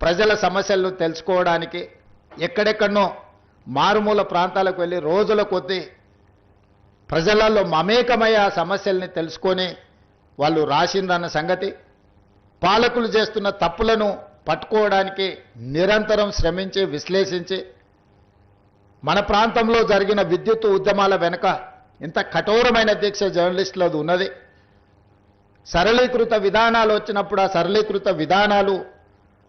ప్రజల సమస్యలను తెలుసుకోవడానికి ఎక్కడెక్కడనో మారుమూల ప్రాంతాలకు వెళ్ళి రోజుల కొద్దీ ప్రజలలో మమేకమై ఆ సమస్యల్ని తెలుసుకొని వాళ్ళు రాసిందన్న సంగతి పాలకులు చేస్తున్న తప్పులను పట్టుకోవడానికి నిరంతరం శ్రమించి విశ్లేషించి మన ప్రాంతంలో జరిగిన విద్యుత్ ఉద్యమాల వెనుక ఇంత కఠోరమైన దీక్ష జర్నలిస్టులది ఉన్నది. సరళీకృత విధానాలు వచ్చినప్పుడు ఆ సరళీకృత విధానాలు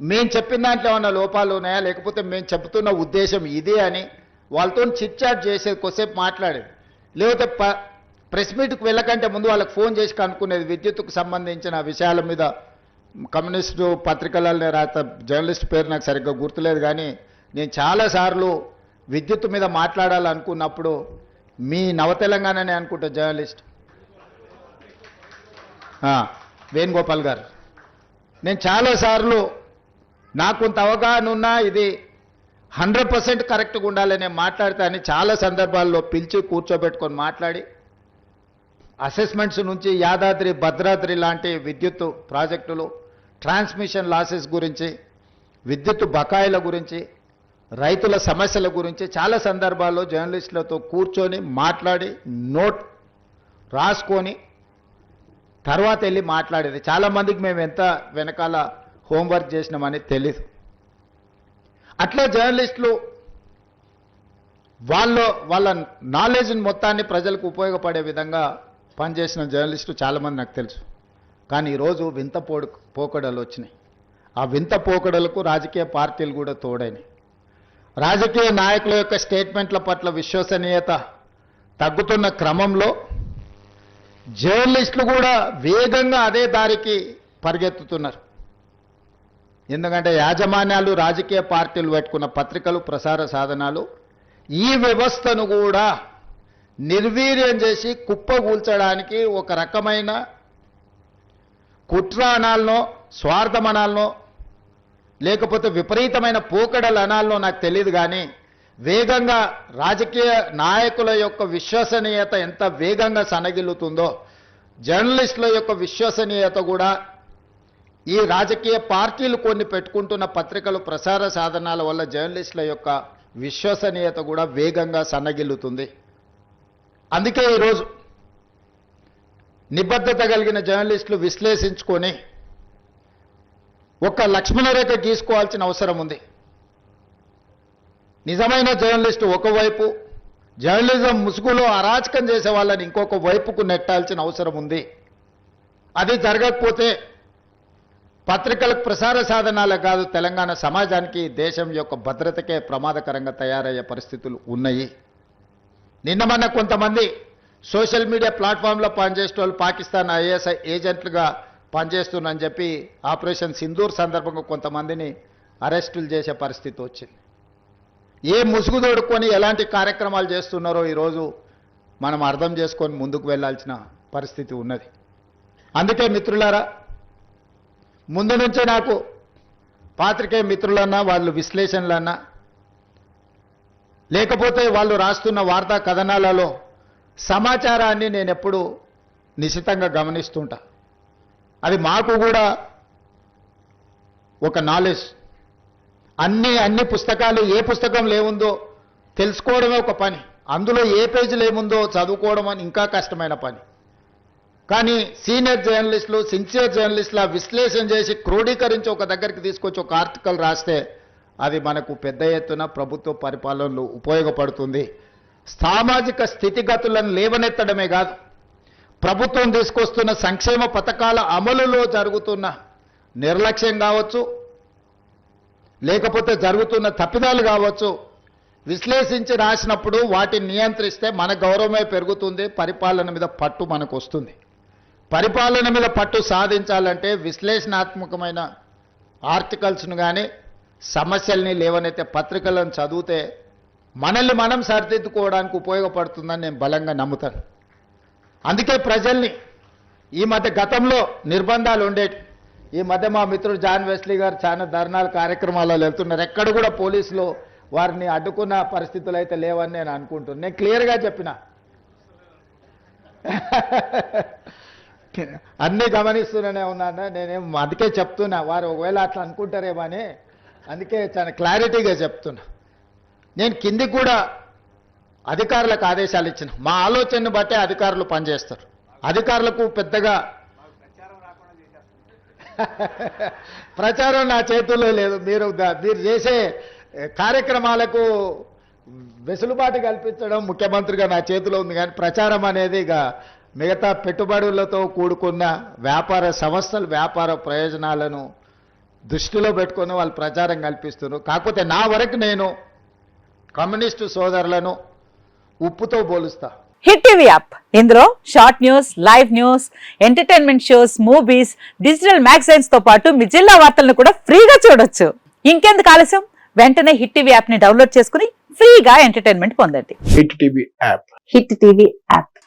మేము చెప్పిన దాంట్లో ఏమన్నా లోపాలు ఉన్నాయా? లేకపోతే మేము చెబుతున్న ఉద్దేశం ఇదే అని వాళ్ళతో చిట్ చాట్ చేసేది కొద్దిసేపు మాట్లాడేది లేకపోతే ప ప్రెస్ మీట్కి వెళ్ళకంటే ముందు వాళ్ళకి ఫోన్ చేసి కనుక్కునేది విద్యుత్కు సంబంధించిన విషయాల మీద కమ్యూనిస్టు పత్రికలలో రాత జర్నలిస్ట్ పేరు నాకు సరిగ్గా గుర్తులేదు కానీ నేను చాలాసార్లు విద్యుత్ మీద మాట్లాడాలనుకున్నప్పుడు మీ నవ తెలంగాణనే అనుకుంటా జర్నలిస్ట్. వేణుగోపాల్ గారు. నేను చాలాసార్లు నాకు కొంత అవగాహన ఉన్నా ఇది హండ్రెడ్ పర్సెంట్ కరెక్ట్గా ఉండాలని నేను మాట్లాడితే అని చాలా సందర్భాల్లో పిలిచి కూర్చోబెట్టుకొని మాట్లాడి అసెస్మెంట్స్ నుంచి యాదాద్రి భద్రాద్రి లాంటి విద్యుత్ ప్రాజెక్టులు ట్రాన్స్మిషన్ లాసెస్ గురించి విద్యుత్ బకాయిల గురించి రైతుల సమస్యల గురించి చాలా సందర్భాల్లో జర్నలిస్టులతో కూర్చొని మాట్లాడి నోట్ రాసుకొని తర్వాత వెళ్ళి మాట్లాడేది. చాలామందికి మేము ఎంత వెనకాల హోంవర్క్ చేసినామని తెలీదు. అట్లా జర్నలిస్టులు వాళ్ళ వాళ్ళ నాలెడ్జ్ మొత్తాన్ని ప్రజలకు ఉపయోగపడే విధంగా పనిచేసిన జర్నలిస్టులు చాలామంది నాకు తెలుసు. కానీ ఈరోజు వింత పోడు పోకడలు వచ్చినాయి. ఆ వింత పోకడలకు రాజకీయ పార్టీలు కూడా తోడైనాయి. రాజకీయ నాయకుల యొక్క స్టేట్మెంట్ల పట్ల విశ్వసనీయత తగ్గుతున్న క్రమంలో జర్నలిస్టులు కూడా వేగంగా అదే దారికి పరిగెత్తుతున్నారు. ఎందుకంటే యాజమాన్యాలు రాజకీయ పార్టీలు పెట్టుకున్న పత్రికలు ప్రసార సాధనాలు ఈ వ్యవస్థను కూడా నిర్వీర్యం చేసి కుప్పగూల్చడానికి ఒక రకమైన కుట్ర అనాలనో స్వార్థం అనాలనో లేకపోతే విపరీతమైన పోకడలు అనాలనో నాకు తెలియదు కానీ వేగంగా రాజకీయ నాయకుల యొక్క విశ్వసనీయత ఎంత వేగంగా సనగిల్లుతుందో జర్నలిస్టుల యొక్క విశ్వసనీయత కూడా ఈ రాజకీయ పార్టీలు కొన్ని పెట్టుకుంటున్న పత్రికలు ప్రసార సాధనాల వల్ల జర్నలిస్టుల యొక్క విశ్వసనీయత కూడా వేగంగా సన్నగిల్లుతుంది. అందుకే ఈరోజు నిబద్ధత కలిగిన జర్నలిస్టులు విశ్లేషించుకొని ఒక లక్ష్మణరేఖ గీసుకోవాల్సిన అవసరం ఉంది. నిజమైన జర్నలిస్టు ఒకవైపు జర్నలిజం ముసుగులో అరాచకం చేసే వాళ్ళని ఇంకొక వైపుకు నెట్టాల్సిన అవసరం ఉంది. అది జరగకపోతే పత్రికలకు ప్రసార సాధనాలే కాదు తెలంగాణ సమాజానికి దేశం యొక్క భద్రతకే ప్రమాదకరంగా తయారయ్యే పరిస్థితులు ఉన్నాయి. నిన్న మొన్న కొంతమంది సోషల్ మీడియా ప్లాట్ఫామ్లో పనిచేసే వాళ్ళు పాకిస్తాన్ ఐఎస్ఐ ఏజెంట్లుగా పనిచేస్తున్నారని చెప్పి ఆపరేషన్ సింధూర్ సందర్భంగా కొంతమందిని అరెస్టులు చేసే పరిస్థితి వచ్చింది. ఏ ముసుగు తోడుకొని ఎలాంటి కార్యక్రమాలు చేస్తున్నారో ఈరోజు మనం అర్థం చేసుకొని ముందుకు వెళ్ళాల్సిన పరిస్థితి ఉన్నది. అందుకే మిత్రులారా ముందు నుంచే నాకు పాత్రికేయ మిత్రులన్నా వాళ్ళు విశ్లేషణలన్నా లేకపోతే వాళ్ళు రాస్తున్న వార్తా కథనాలలో సమాచారాన్ని నేను ఎప్పుడు నిశితంగా గమనిస్తుంటా. అది మాకు కూడా ఒక నాలెడ్జ్ అన్ని అన్ని పుస్తకాలు ఏ పుస్తకం లేవుందో తెలుసుకోవడమే ఒక పని. అందులో ఏ పేజీలు ఏముందో చదువుకోవడం అని ఇంకా కష్టమైన పని. కానీ సీనియర్ జర్నలిస్టులు సిన్సియర్ జర్నలిస్టుల విశ్లేషణ చేసి క్రోడీకరించి ఒక దగ్గరికి తీసుకొచ్చి ఒక ఆర్టికల్ రాస్తే అది మనకు పెద్ద ఎత్తున ప్రభుత్వ పరిపాలనలో ఉపయోగపడుతుంది. సామాజిక స్థితిగతులను లేవనెత్తడమే కాదు ప్రభుత్వం తీసుకొస్తున్న సంక్షేమ పథకాల అమలులో జరుగుతున్న నిర్లక్ష్యం కావచ్చు లేకపోతే జరుగుతున్న తప్పిదాలు కావచ్చు విశ్లేషించి రాసినప్పుడు వాటిని నియంత్రిస్తే మన గౌరవమే పెరుగుతుంది పరిపాలన మీద పట్టు మనకు వస్తుంది. పరిపాలన మీద పట్టు సాధించాలంటే విశ్లేషణాత్మకమైన ఆర్టికల్స్ను కానీ సమస్యల్ని లేవనైతే పత్రికలను చదివితే మనల్ని మనం సరిదిద్దుకోవడానికి ఉపయోగపడుతుందని నేను బలంగా నమ్ముతాను. అందుకే ప్రజల్ని ఈ మధ్య గతంలో నిర్బంధాలు ఉండేవి ఈ మధ్య మా మిత్రుడు జాన్ వెస్లీ గారు చాలా ధర్నాలు కార్యక్రమాలలో వెళ్తున్నారు. ఎక్కడ కూడా పోలీసులు వారిని అడ్డుకున్న పరిస్థితులు అయితే లేవని నేను అనుకుంటున్నాను. నేను క్లియర్గా చెప్పిన. అన్నీ గమనిస్తూనే ఉన్నాను. నేనేం అందుకే చెప్తున్నా. వారు ఒకవేళ అట్లా అనుకుంటారేమో అని. అందుకే చాలా క్లారిటీగా చెప్తున్నా. నేను కిందికి కూడా అధికారులకు ఆదేశాలు ఇచ్చిన. మా ఆలోచనను బట్టే అధికారులు పనిచేస్తారు. అధికారులకు పెద్దగా ప్రచారం నా చేతుల్లో లేదు. మీరు మీరు చేసే కార్యక్రమాలకు వెసులుబాటు కల్పించడం ముఖ్యమంత్రిగా నా చేతిలో ఉంది. కానీ ప్రచారం అనేది ఇక మిగతా పెట్టుబడులతో కూడుకున్న వ్యాపార సంస్థలు వ్యాపార ప్రయోజనాలను దృష్టిలో పెట్టుకొని వాళ్ళు ప్రచారం కల్పిస్తున్నారు. కాకపోతే నా వరకు నేను కమ్యూనిస్టు సోదరులను ఉప్పుతో పోలుస్తా. Hit TV app. ఇందులో short news live news entertainment shows movies digital మ్యాగజైన్స్తో పాటు మీ జిల్లా వార్తలను కూడా ఫ్రీగా చూడొచ్చు. ఇంకెందుకు ఆలస్యం? వెంటనే హిట్ టీవీ యాప్ని డౌన్లోడ్ చేసుకుని ఫ్రీగా ఎంటర్టైన్మెంట్ పొందండి. Hit TV app. Hit TV app.